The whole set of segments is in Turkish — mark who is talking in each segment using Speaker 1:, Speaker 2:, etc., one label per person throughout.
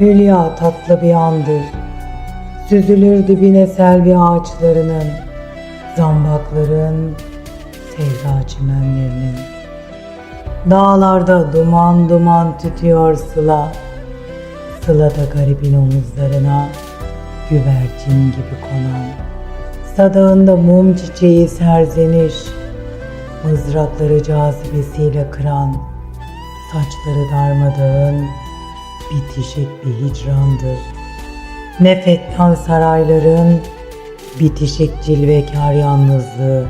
Speaker 1: Hülya tatlı bir andır. Süzülür dibine selvi ağaçlarının, zambakların, sevda çimenlerinin. Dağlarda duman duman tütüyor sıla. Sıla da garibin omuzlarına güvercin gibi konan. Sadağında mum çiçeği serzeniş, mızrakları cazibesiyle kıran, saçları darmadağın, bitişik bir hicrandır. Ne fettan sarayların bitişik cilvekar yalnızlığı,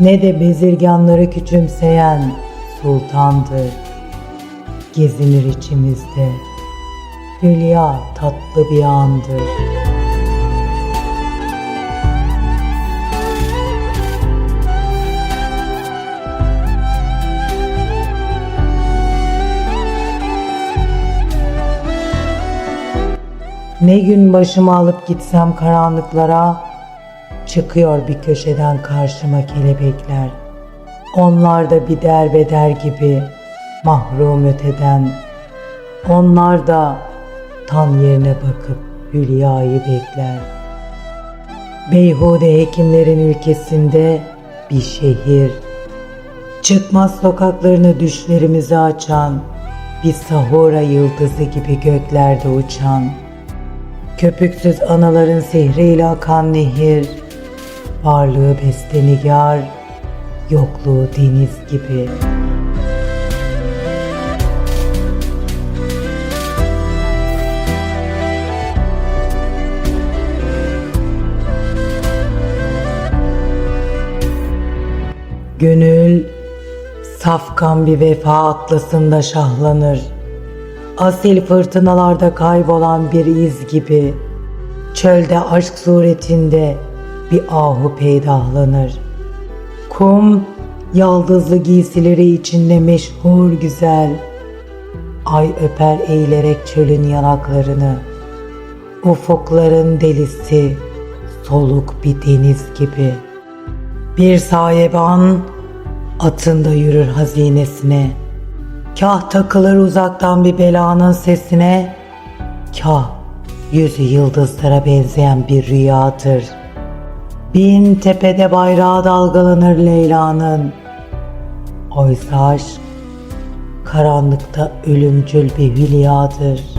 Speaker 1: ne de bezirganları küçümseyen sultandır. Gezinir içimizde, hülya tatlı bir andır. Ne gün başımı alıp gitsem karanlıklara, çıkıyor bir köşeden karşıma kelebekler. Onlar da bir derbeder gibi mahrum öteden. Onlar da tam yerine bakıp hülyayı bekler. Beyhude hekimlerin ülkesinde bir şehir. Çıkmaz sokaklarını düşlerimize açan, bir sahura yıldızı gibi göklerde uçan, köpüksüz anaların sihriyle akan nehir, varlığı bestenigar, yokluğu deniz gibi. Gönül safkan bir vefa atlasında şahlanır. Asil fırtınalarda kaybolan bir iz gibi çölde aşk suretinde bir ahu peydahlanır. Kum yaldızlı giysileri içinde meşhur güzel. Ay öper eğilerek çölün yanaklarını. Ufukların delisi soluk bir deniz gibi. Bir sayeban atında yürür hazinesine. Kah takılır uzaktan bir belanın sesine, kah yüzü yıldızlara benzeyen bir rüyadır. Bin tepede bayrağı dalgalanır Leyla'nın. Oysa aşk karanlıkta ölümcül bir hülyadır.